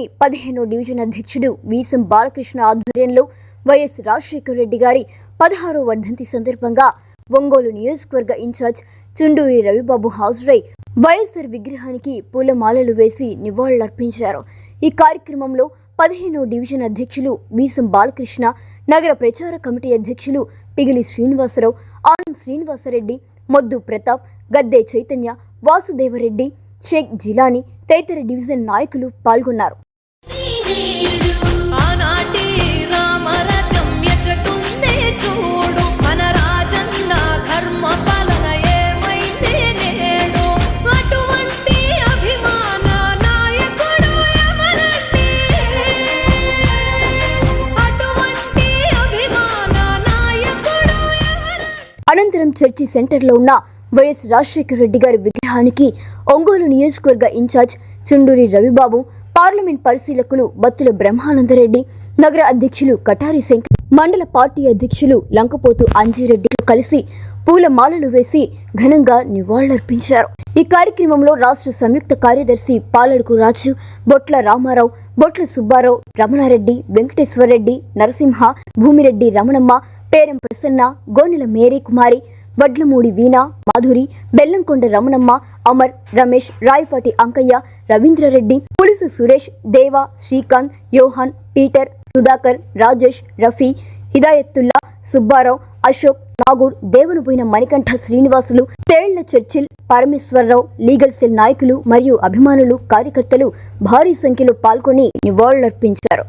జిల్లాలోని పదిహేనో డివిజన్ అధ్యక్షుడు వీసం బాలకృష్ణ ఆధ్వర్యంలో వైఎస్ రాజశేఖర రెడ్డి గారి పదహారో వర్ధంతి సందర్భంగా ఒంగోలు నియోజకవర్గ ఇన్ఛార్జ్ చుండూరి రవిబాబు హాజరై వైఎస్ఆర్ విగ్రహానికి పూలమాలలు వేసి నివాళులర్పించారు. ఈ కార్యక్రమంలో పదిహేనో డివిజన్ అధ్యక్షులు వీసం బాలకృష్ణ నగర ప్రచార కమిటీ అధ్యక్షులు పిగిలి శ్రీనివాసరావు ఆనం శ్రీనివాసరెడ్డి మొద్దు ప్రతాప్ గద్దె చైతన్య వాసుదేవరెడ్డి షేక్ జిలాని తదితర డివిజన్ నాయకులు పాల్గొన్నారు. అనంతరం చర్చి సెంటర్లో ఉన్న వైఎస్ రాజశేఖర రెడ్డి గారి విగ్రహానికి ఒంగోలు నియోజకవర్గ ఇన్ఛార్జ్ చుండూరి రవిబాబు పార్లమెంట్ పరిశీలకులు బత్తుల బ్రహ్మానందరెడ్డి నగర అధ్యక్షులు కటారి శంకర్ మండల పార్టీ అధ్యక్షులు లంకపోతు అంజిరెడ్డితో కలిసి పూల మాలలు వేసి ఘనంగా నివాళులర్పించారు. ఈ కార్యక్రమంలో రాష్ట్ర సంయుక్త కార్యదర్శి Paladuku Raju Botla Ramarao Botla Subbarao Ramanareddy Venkateswarareddy Narasimha Bhumireddy Ramanamma Peram Prasanna Gonela Mary Kumari Vadlamudi Veena Madhuri Bellamkonda Ramanamma Amar Ramesh Rayapati Ankaiah Ravindrareddy Pulusu Suresh Deva Srikanth Yohan Peter Sudhakar Rajesh Rafi Hidayatullah Subbarao Ashok Nagur Devunipoyina Manikanta Srinivasulu Thella Churchill Parameswararao legal cell నాయకులు మరియు అభిమానులు కార్యకర్తలు భారీ సంఖ్యలో పాల్గొని నివాళులర్పించారు.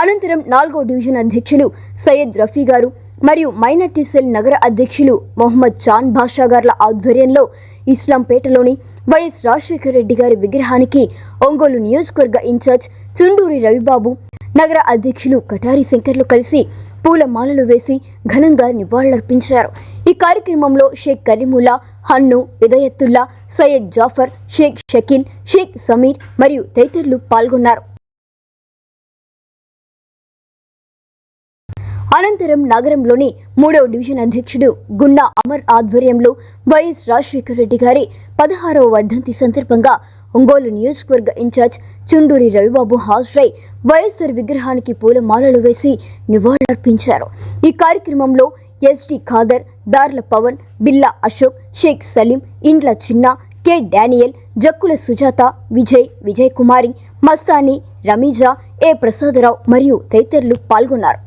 అనంతరం నాలుగో డివిజన్ అధ్యక్షులు సయ్యద్ రఫీ గారు మరియు మైనార్టీ సెల్ నగర అధ్యక్షులు మొహమ్మద్ చాన్ భాషా గార్ల ఆధ్వర్యంలో ఇస్లాంపేటలోని వైఎస్ రాజశేఖర రెడ్డి గారి విగ్రహానికి ఒంగోలు నియోజకవర్గ ఇన్ఛార్జ్ చుండూరి రవిబాబు నగర అధ్యక్షులు కటారి శంకర్లు కలిసి పూలమాలలు వేసి ఘనంగా నివాళులర్పించారు. ఈ కార్యక్రమంలో షేక్ కరీముల్లా హన్ను ఇదయత్తుల్లా సయ్యద్ జాఫర్ షేక్ షకీల్ షేక్ సమీర్ మరియు తదితరులు పాల్గొన్నారు. అనంతరం నగరంలోని మూడవ డివిజన్ అధ్యక్షుడు గున్నా అమర్ ఆధ్వర్యంలో వైఎస్ రాజశేఖర రెడ్డి గారి పదహారవ వర్ధంతి సందర్భంగా ఒంగోలు నియోజకవర్గ ఇన్ఛార్జ్ చుండూరి రవిబాబు హాజరై వైఎస్ఆర్ విగ్రహానికి పూలమాలలు వేసి నివాళులర్పించారు. ఈ కార్యక్రమంలో ఎస్టీ ఖాదర్ దార్ల పవన్ బిల్లా Ashok Shaik Saleem Indla Chinna K Daniel Jakkula Sujatha Vijay Vijay Kumari Mastani Rameeza A Prasadarao మరియు తదితరులు పాల్గొన్నారు.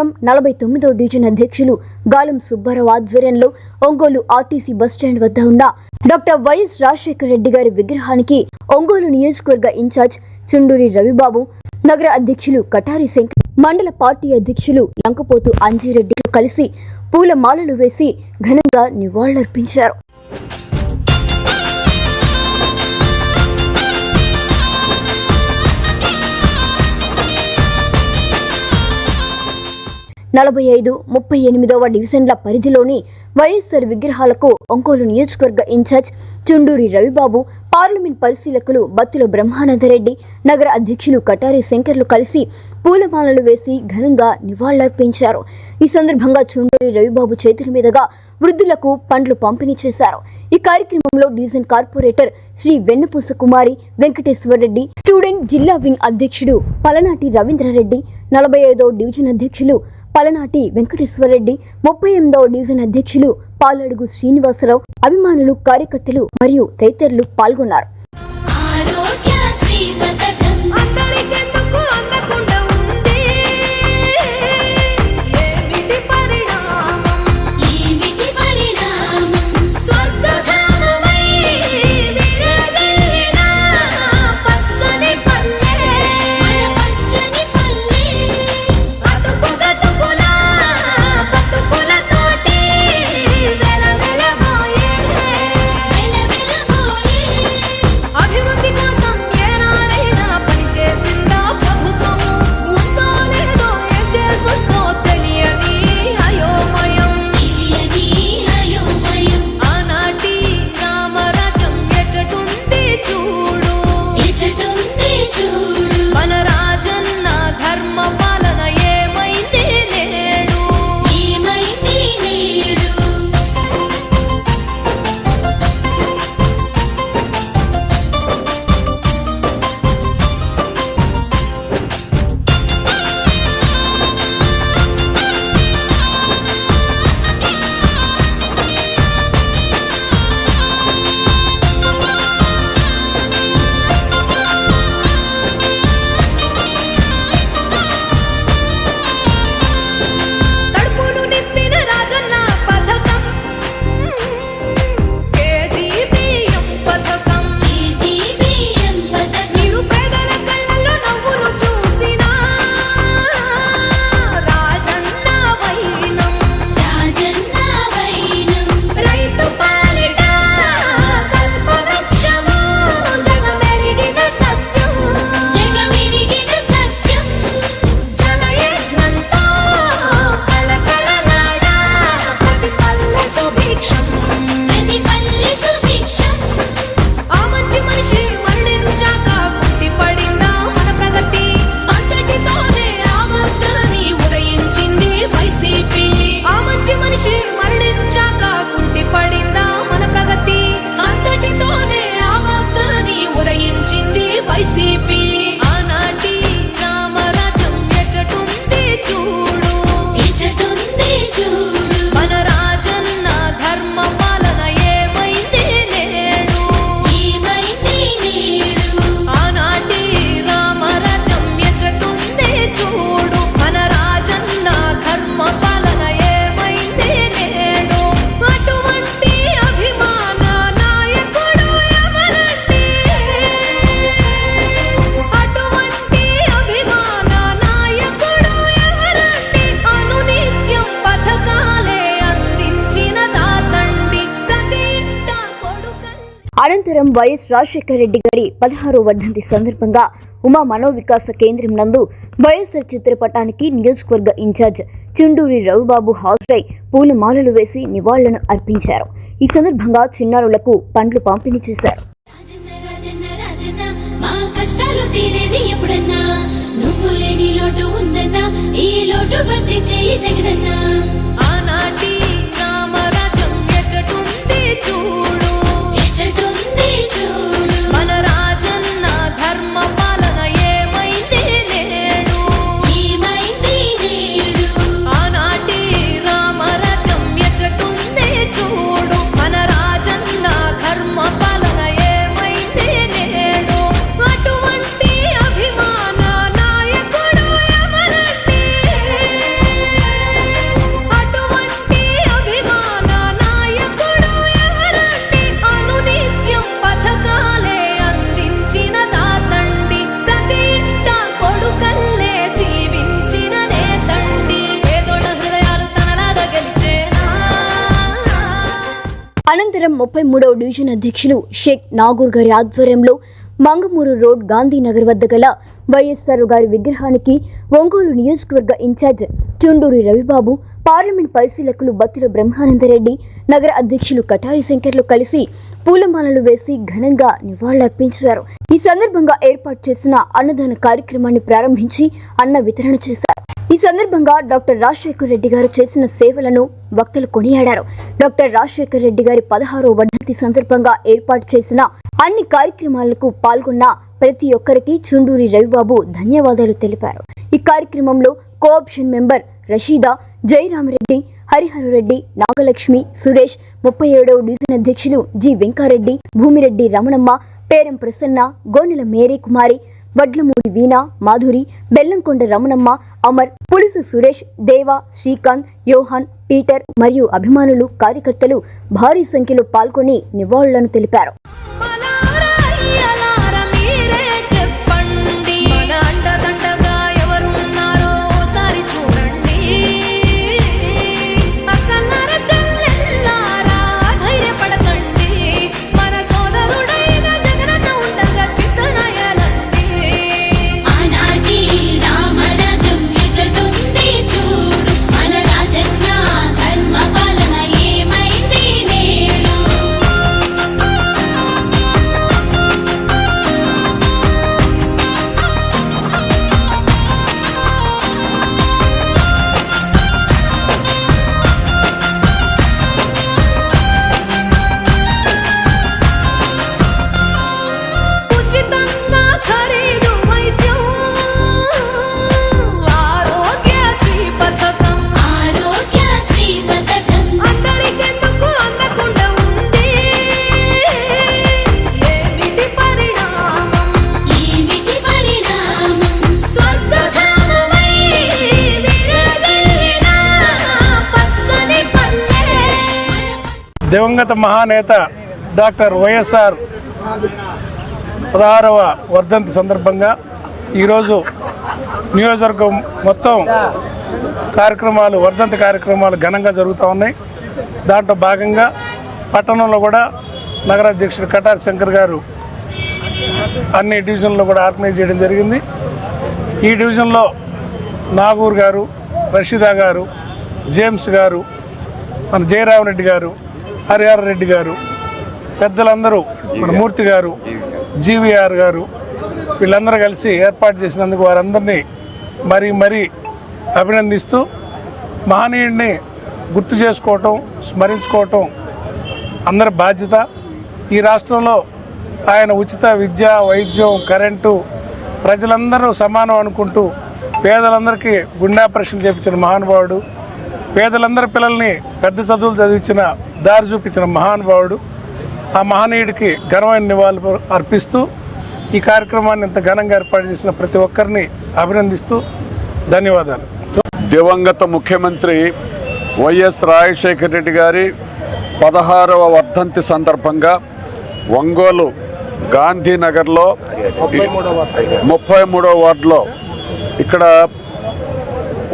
అనంతరం నలభై తొమ్మిదో డివిజన్ అధ్యక్షులు గాలం సుబ్బారావు ఆధ్వర్యంలో ఒంగోలు ఆర్టీసీ బస్టాండ్ వద్ద ఉన్న డాక్టర్ వైఎస్ రాజశేఖర రెడ్డి గారి విగ్రహానికి ఒంగోలు నియోజకవర్గ ఇన్ఛార్జ్ చుండూరి రవిబాబు నగర అధ్యక్షులు కటారి శంకర్ మండల పార్టీ అధ్యక్షులు లంకపోతు అంజిరెడ్డితో కలిసి పూల మాలలు వేసి ఘనంగా నివాళులర్పించారు. నలభై ఐదు ముప్పై ఎనిమిదవ డివిజన్ల పరిధిలోని వైఎస్ఆర్ విగ్రహాలకు ఒంగోలు నియోజకవర్గ ఇన్ఛార్జ్ చుండూరి రవిబాబు పార్లమెంట్ పరిశీలకులు బత్తుల బ్రహ్మానందరెడ్డి నగర అధ్యక్షులు కటారి శంకర్లు కలిసి పూలమాలలు వేసి ఘనంగా నివాళులర్పించారు. ఈ సందర్భంగా చుండూరి రవిబాబు చేతుల మీదుగా వృద్ధులకు పండ్లు పంపిణీ చేశారు. ఈ కార్యక్రమంలో division corporator Shri Vennapusa Kumari Venkateswarareddy student జిల్లా వింగ్ అధ్యక్షుడు పలనాటి రవీంద్రారెడ్డి నలభై ఐదో డివిజన్ అధ్యక్షులు పలనాటి వెంకటేశ్వరరెడ్డి ముప్పై ఎనిమిదవ డివిజన్ అధ్యక్షులు పాలడుగు శ్రీనివాసరావు అభిమానులు కార్యకర్తలు మరియు తదితరులు పాల్గొన్నారు. అనంతరం వైఎస్ రాజశేఖర రెడ్డి గారి పదహారో వర్ధంతి సందర్భంగా ఉమా మనోవికాస కేంద్రం నందు వైఎస్ఆర్ చిత్రపటానికి నియోజకవర్గ ఇన్ఛార్జ్ చుండూరి రవిబాబు హాజరై పూలమాలలు వేసి నివాళులను అర్పించారు. ఈ సందర్భంగా చిన్నారులకు పండ్లు పంపిణీ చేశారు. రాజన్న మా ముప్పై మూడవ డివిజన్ అధ్యక్షులు షేక్ నాగూర్ గారి ఆధ్వర్యంలో మంగమూరు రోడ్ గాంధీనగర్ వద్ద గల వైఎస్ఆర్ గారి విగ్రహానికి ఒంగోలు నియోజకవర్గ ఇన్ఛార్జ్ చుండూరి రవిబాబు పార్లమెంట్ పరిశీలకులు బత్తుల బ్రహ్మానందరెడ్డి నగర అధ్యక్షులు కటారి శంకర్లు కలిసి పూలమాలలు వేసి ఘనంగా నివాళులర్పించారు. ఈ సందర్భంగా ఏర్పాటు చేసిన అన్నదాన కార్యక్రమాన్ని ప్రారంభించి అన్న వితరణ చేశారు. ఈ సందర్భంగా డాక్టర్ రాజశేఖర్ రెడ్డి గారు చేసిన సేవలను భక్తులు కొనియాడారు. డాక్టర్ రాజశేఖర్ రెడ్డి గారి పదహారో వర్ధంతి సందర్భంగా ఏర్పాటు చేసిన అన్ని కార్యక్రమాలకు పాల్గొన్న ప్రతి ఒక్కరికి చుండూరి రవిబాబు ధన్యవాదాలు తెలిపారు. ఈ కార్యక్రమంలో కోఆప్షన్ మెంబర్ రషీదా జయరామరెడ్డి హరిహరరెడ్డి నాగలక్ష్మి సురేష్ ముప్పై ఏడవ డివిజన్ అధ్యక్షులు G. Venkareddy Bhumireddy Ramanamma Peram Prasanna Gonela Mary Kumari Vadlamudi Veena Madhuri Bellamkonda Ramanamma Amar police Suresh Deva Srikanth Yohan Peter మరియు అభిమానులు కార్యకర్తలు భారీ సంఖ్యలో పాల్గొని నివాళులను తెలిపారు. దివంగత మహానేత డాక్టర్ వైఎస్ఆర్ పదహారవ వర్ధంతి సందర్భంగా ఈరోజు నియోజకవర్గం మొత్తం కార్యక్రమాలు వర్ధంతి కార్యక్రమాలు ఘనంగా జరుగుతూ ఉన్నాయి. దాంట్లో భాగంగా పట్టణంలో కూడా నగరాధ్యక్షుడు కటార్ శంకర్ గారు అన్ని డివిజన్లో కూడా ఆర్గనైజ్ చేయడం జరిగింది. ఈ డివిజన్లో నాగూర్ గారు రషీదా గారు జేమ్స్ గారు మన జయరామరెడ్డి గారు హరిహర రెడ్డి గారు పెద్దలందరూ మన మూర్తి గారు జీవీఆర్ గారు వీళ్ళందరూ కలిసి ఏర్పాటు చేసినందుకు వారందరినీ మరీ మరీ అభినందిస్తూ మహనీయుడిని గుర్తు చేసుకోవటం స్మరించుకోవటం అందరి బాధ్యత. ఈ రాష్ట్రంలో ఆయన ఉచిత విద్య వైద్యం కరెంటు ప్రజలందరూ సమానం అనుకుంటూ పేదలందరికీ గుండె ఆపరేషన్ చేపించిన మహానుభావుడు పేదలందరి పిల్లల్ని పెద్ద చదువులు చదివించిన దారి చూపించిన మహానుభావుడు. ఆ మహనీయుడికి ఘనమైన నివాళులు అర్పిస్తూ ఈ కార్యక్రమాన్ని ఇంత ఘనంగా ఏర్పాటు చేసిన ప్రతి ఒక్కరిని అభినందిస్తూ ధన్యవాదాలు. దివంగత ముఖ్యమంత్రి వైఎస్ రాజశేఖర రెడ్డి గారి పదహారవ వర్ధంతి సందర్భంగా ఒంగోలు గాంధీనగర్లో ముప్పై మూడవ వార్డులో ఇక్కడ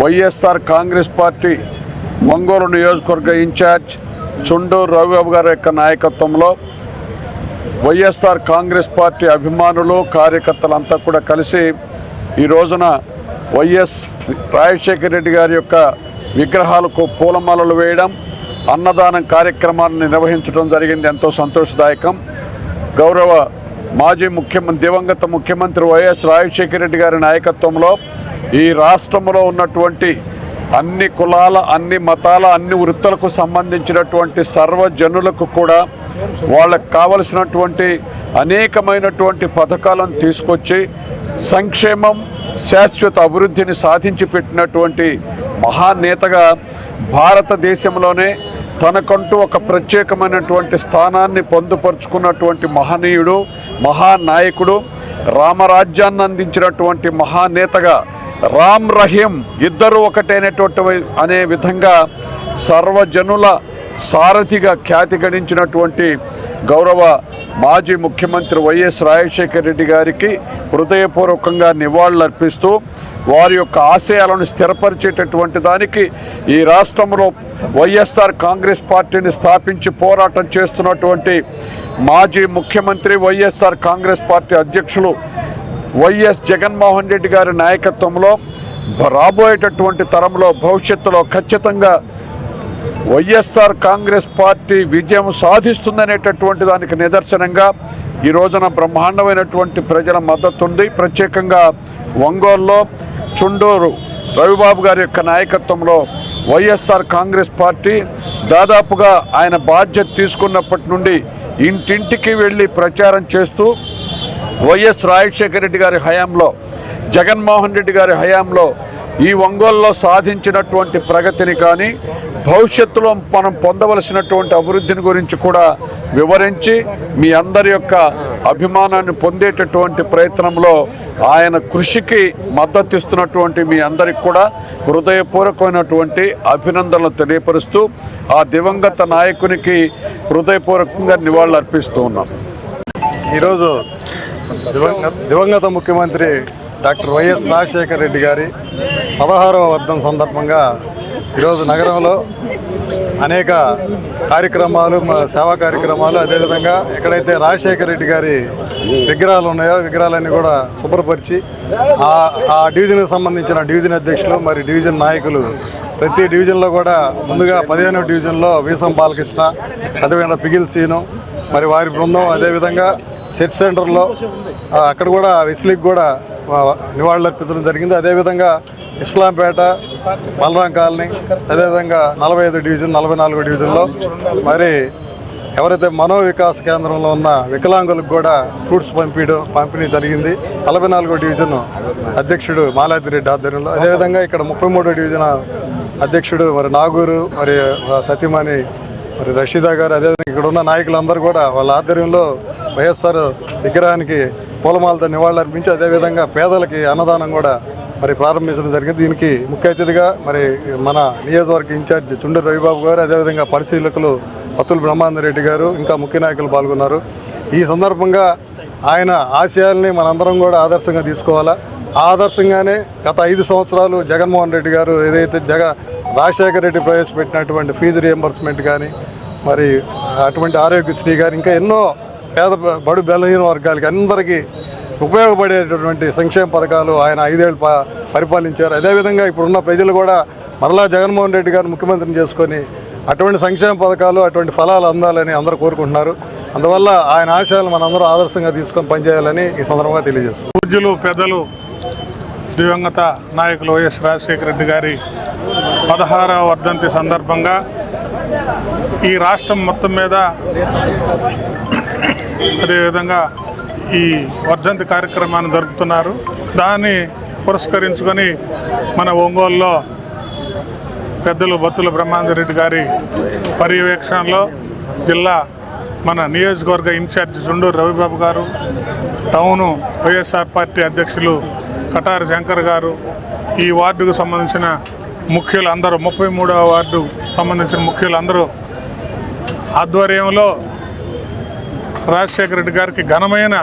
వైఎస్ఆర్ కాంగ్రెస్ పార్టీ మంగూరు నియోజకవర్గ ఇన్ఛార్జ్ చుండూరు రవిబాబు గారి యొక్క నాయకత్వంలో వైఎస్ఆర్ కాంగ్రెస్ పార్టీ అభిమానులు కార్యకర్తలంతా కూడా కలిసి ఈ రోజున వైఎస్ రాజశేఖర రెడ్డి గారి యొక్క విగ్రహాలకు పూలమాలలు వేయడం అన్నదానం కార్యక్రమాన్ని నిర్వహించడం జరిగింది. ఎంతో సంతోషదాయకం. గౌరవ మాజీ ముఖ్యమంత్రి దివంగత ముఖ్యమంత్రి వైఎస్ రాజశేఖర రెడ్డి గారి నాయకత్వంలో ఈ రాష్ట్రంలో ఉన్నటువంటి అన్ని కులాల అన్ని మతాల అన్ని వృత్తులకు సంబంధించినటువంటి సర్వజనులకు కూడా వాళ్ళకు కావలసినటువంటి అనేకమైనటువంటి పథకాలను తీసుకొచ్చి సంక్షేమం శాశ్వత అభివృద్ధిని సాధించి పెట్టినటువంటి మహానేతగా భారతదేశంలోనే తనకంటూ ఒక ప్రత్యేకమైనటువంటి స్థానాన్ని పొందుపరుచుకున్నటువంటి మహనీయుడు మహానాయకుడు రామరాజ్యాన్ని అందించినటువంటి మహానేతగా రామ్ రహీం ఇద్దరు ఒకటైనటువంటి అనే విధంగా సర్వజనుల సారథిగా ఖ్యాతి గడించినటువంటి గౌరవ మాజీ ముఖ్యమంత్రి వైఎస్ రాజశేఖర రెడ్డి గారికి హృదయపూర్వకంగా నివాళులర్పిస్తూ వారి యొక్క ఆశయాలను స్థిరపరిచేటటువంటి దానికి ఈ రాష్ట్రంలో వైఎస్ఆర్ కాంగ్రెస్ పార్టీని స్థాపించి పోరాటం చేస్తున్నటువంటి మాజీ ముఖ్యమంత్రి వైఎస్ఆర్ కాంగ్రెస్ పార్టీ అధ్యక్షులు వైఎస్ జగన్మోహన్ రెడ్డి గారి నాయకత్వంలో రాబోయేటటువంటి తరంలో భవిష్యత్తులో ఖచ్చితంగా వైఎస్ఆర్ కాంగ్రెస్ పార్టీ విజయం సాధిస్తుందనేటటువంటి దానికి నిదర్శనంగా ఈ రోజున బ్రహ్మాండమైనటువంటి ప్రజల మద్దతు ఉంది ప్రత్యేకంగా ఒంగోలులో చుండూరు రవిబాబు గారి యొక్క నాయకత్వంలో వైఎస్ఆర్ కాంగ్రెస్ పార్టీ దాదాపుగా ఆయన బాధ్యత తీసుకున్నప్పటి నుండి ఇంటింటికి వెళ్ళి ప్రచారం చేస్తూ వైఎస్ రాజశేఖర రెడ్డి గారి హయాంలో జగన్మోహన్ రెడ్డి గారి హయాంలో ఈ ఒంగోలులో సాధించినటువంటి ప్రగతిని కానీ భవిష్యత్తులో మనం పొందవలసినటువంటి అభివృద్ధిని గురించి కూడా వివరించి మీ అందరి యొక్క అభిమానాన్ని పొందేటటువంటి ప్రయత్నంలో ఆయన కృషికి మద్దతు ఇస్తున్నటువంటి మీ అందరికి కూడా హృదయపూర్వకమైనటువంటి అభినందనలు తెలియపరుస్తూ ఆ దివంగత నాయకునికి హృదయపూర్వకంగా నివాళులు అర్పిస్తూ ఉన్నాం. ఈరోజు దివంగత దివంగత ముఖ్యమంత్రి డాక్టర్ వైఎస్ రాజశేఖర రెడ్డి గారి పదహారవ వర్ధం సందర్భంగా ఈరోజు నగరంలో అనేక కార్యక్రమాలు సేవా కార్యక్రమాలు అదేవిధంగా ఎక్కడైతే రాజశేఖర రెడ్డి గారి విగ్రహాలు ఉన్నాయో విగ్రహాలన్నీ కూడా శుభ్రపరిచి ఆ ఆ డివిజన్కి సంబంధించిన డివిజన్ అధ్యక్షులు మరి డివిజన్ నాయకులు ప్రతి డివిజన్లో కూడా ముందుగా పదిహేనవ డివిజన్లో వీసం బాలకృష్ణ అదేవిధంగా పిగిల్ సీను మరి వారి బృందం అదేవిధంగా చర్చ్ సెంటర్లో అక్కడ కూడా వెస్లీకి కూడా నివాళులర్పించడం జరిగింది. అదేవిధంగా ఇస్లాంపేట బలరాం కాలనీ అదేవిధంగా నలభై ఐదు డివిజన్ నలభై నాలుగో డివిజన్లో మరి ఎవరైతే మనోవికాస కేంద్రంలో ఉన్న వికలాంగులకు కూడా ఫ్రూట్స్ పంపించడం పంపిణీ జరిగింది. నలభై నాలుగో డివిజన్ అధ్యక్షుడు మాలాదిరెడ్డి ఆధ్వర్యంలో. అదేవిధంగా ఇక్కడ ముప్పై మూడో డివిజన్ అధ్యక్షుడు మరి నాగూరు మరి సతీమణి మరి రషీదా గారు అదేవిధంగా ఇక్కడ ఉన్న నాయకులందరూ కూడా వాళ్ళ ఆధ్వర్యంలో వైఎస్ఆర్ విగ్రహానికి పూలమాలతో నివాళులర్పించి అదేవిధంగా పేదలకి అన్నదానం కూడా మరి ప్రారంభించడం జరిగింది. దీనికి ముఖ్య అతిథిగా మరి మన నియోజకవర్గ ఇన్ఛార్జ్ చుండూరు రవిబాబు గారు అదేవిధంగా పరిశీలకులు అతుల్ బ్రహ్మానంద గారు ఇంకా ముఖ్య నాయకులు పాల్గొన్నారు. ఈ సందర్భంగా ఆయన ఆశయాల్ని మనందరం కూడా ఆదర్శంగా తీసుకోవాలా? ఆ ఆదర్శంగానే గత ఐదు సంవత్సరాలు జగన్మోహన్ రెడ్డి గారు ఏదైతే జగ రాజశేఖర రెడ్డి ప్రవేశపెట్టినటువంటి ఫీజు రియంబర్స్మెంట్ కానీ మరి అటువంటి ఆరోగ్యశ్రీ కానీ ఇంకా ఎన్నో పేద బడు బలహీన వర్గాలకి అందరికీ ఉపయోగపడేటటువంటి సంక్షేమ పథకాలు ఆయన ఐదేళ్ళు ప పరిపాలించారు. అదేవిధంగా ఇప్పుడున్న ప్రజలు కూడా మరలా జగన్మోహన్ రెడ్డి గారు ముఖ్యమంత్రిని చేసుకొని అటువంటి సంక్షేమ పథకాలు అటువంటి ఫలాలు అందాలని అందరూ కోరుకుంటున్నారు. అందువల్ల ఆయన ఆశయాలు మనందరూ ఆదర్శంగా తీసుకొని పనిచేయాలని ఈ సందర్భంగా తెలియజేస్తాం పూజ్యులు పెద్దలు దివంగత నాయకులు వైఎస్ రాజశేఖర రెడ్డి గారి పదహారవ వర్ధంతి సందర్భంగా ఈ రాష్ట్రం మొత్తం మీద అదేవిధంగా ఈ వర్ధంతి కార్యక్రమాన్ని జరుపుతున్నారు. దాన్ని పురస్కరించుకొని మన ఒంగోలులో పెద్దలు బత్తుల బ్రహ్మాందరెడ్డి గారి పర్యవేక్షణలో జిల్లా మన నియోజకవర్గ ఇన్ఛార్జి చుండూరు రవిబాబు గారు టౌను వైఎస్ఆర్ పార్టీ అధ్యక్షులు కటారి శంకర్ గారు ఈ వార్డుకు సంబంధించిన ముఖ్యులు అందరూ ముప్పై మూడవ వార్డు సంబంధించిన ముఖ్యులు అందరూ ఆధ్వర్యంలో రాజశేఖర రెడ్డి గారికి ఘనమైన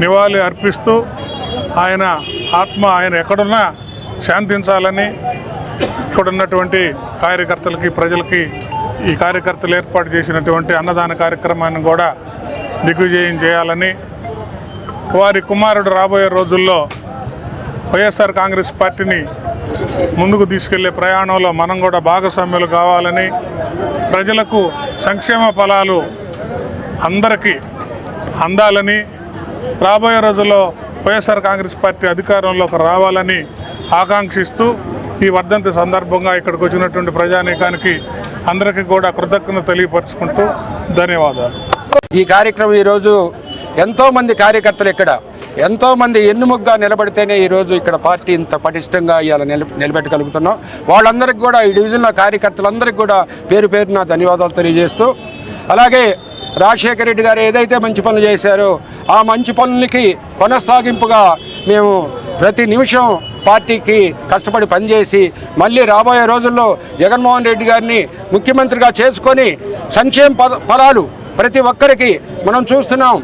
నివాళి అర్పిస్తూ ఆయన ఆత్మ ఆయన ఎక్కడున్నా శాంతించాలని ఇక్కడ ఉన్నటువంటి కార్యకర్తలకి ప్రజలకి ఈ కార్యకర్తలు ఏర్పాటు చేసినటువంటి అన్నదాన కార్యక్రమాన్ని కూడా దిగ్విజయం చేయాలని వారి కుమారుడు రాబోయే రోజుల్లో వైఎస్ఆర్ కాంగ్రెస్ పార్టీని ముందుకు తీసుకెళ్ళే ప్రయాణంలో మనం కూడా భాగస్వామ్యులు కావాలని ప్రజలకు సంక్షేమ ఫలాలు అందరికీ అందాలని రాబోయే రోజుల్లో వైఎస్ఆర్ కాంగ్రెస్ పార్టీ అధికారంలోకి రావాలని ఆకాంక్షిస్తూ ఈ వర్ధంతి సందర్భంగా ఇక్కడికి వచ్చినటువంటి ప్రజానీకానికి అందరికీ కూడా కృతజ్ఞత తెలియపరుచుకుంటూ ధన్యవాదాలు. ఈ కార్యక్రమం ఈరోజు ఎంతోమంది కార్యకర్తలు ఇక్కడ ఎంతోమంది ఎన్నుముగ్గా నిలబడితేనే ఈరోజు ఇక్కడ పార్టీ ఇంత పటిష్టంగా ఇవాళ నిల నిలబెట్టగలుగుతున్నాం. వాళ్ళందరికీ కూడా ఈ డివిజన్లో కార్యకర్తలందరికీ కూడా పేరు పేరున ధన్యవాదాలు తెలియజేస్తూ అలాగే రాజశేఖర రెడ్డి గారు ఏదైతే మంచి పనులు చేశారో ఆ మంచి పనులకి కొనసాగింపుగా మేము ప్రతి నిమిషం పార్టీకి కష్టపడి పనిచేసి మళ్ళీ రాబోయే రోజుల్లో జగన్మోహన్ రెడ్డి గారిని ముఖ్యమంత్రిగా చేసుకొని సంక్షేమ పద ఫలాలు ప్రతి ఒక్కరికి మనం చూస్తున్నాం.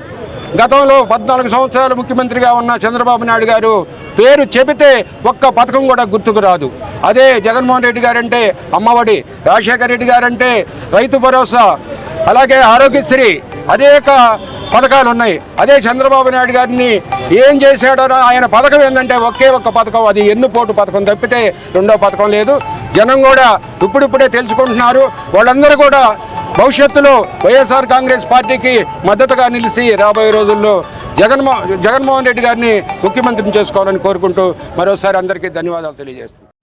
గతంలో పద్నాలుగు సంవత్సరాలు ముఖ్యమంత్రిగా ఉన్న చంద్రబాబు నాయుడు గారు పేరు చెబితే ఒక్క పథకం కూడా గుర్తుకు రాదు. అదే జగన్మోహన్ రెడ్డి గారంటే అమ్మఒడి రాజశేఖర రెడ్డి గారంటే రైతు భరోసా అలాగే ఆరోగ్యశ్రీ అనేక పథకాలు ఉన్నాయి అదే చంద్రబాబు నాయుడు గారిని ఏం చేశాడో ఆయన పథకం ఏంటంటే ఒకే ఒక్క పథకం అది ఎన్నుపోటు పథకం తప్పితే రెండో పథకం లేదు. జనం కూడా ఇప్పుడిప్పుడే తెలుసుకుంటున్నారు. వాళ్ళందరూ కూడా భవిష్యత్తులో వైఎస్ఆర్ కాంగ్రెస్ పార్టీకి మద్దతుగా నిలిచి రాబోయే రోజుల్లో జగన్మో జగన్మోహన్ రెడ్డి గారిని ముఖ్యమంత్రిని చేసుకోవాలని కోరుకుంటూ మరోసారి అందరికీ ధన్యవాదాలు తెలియజేస్తున్నాను.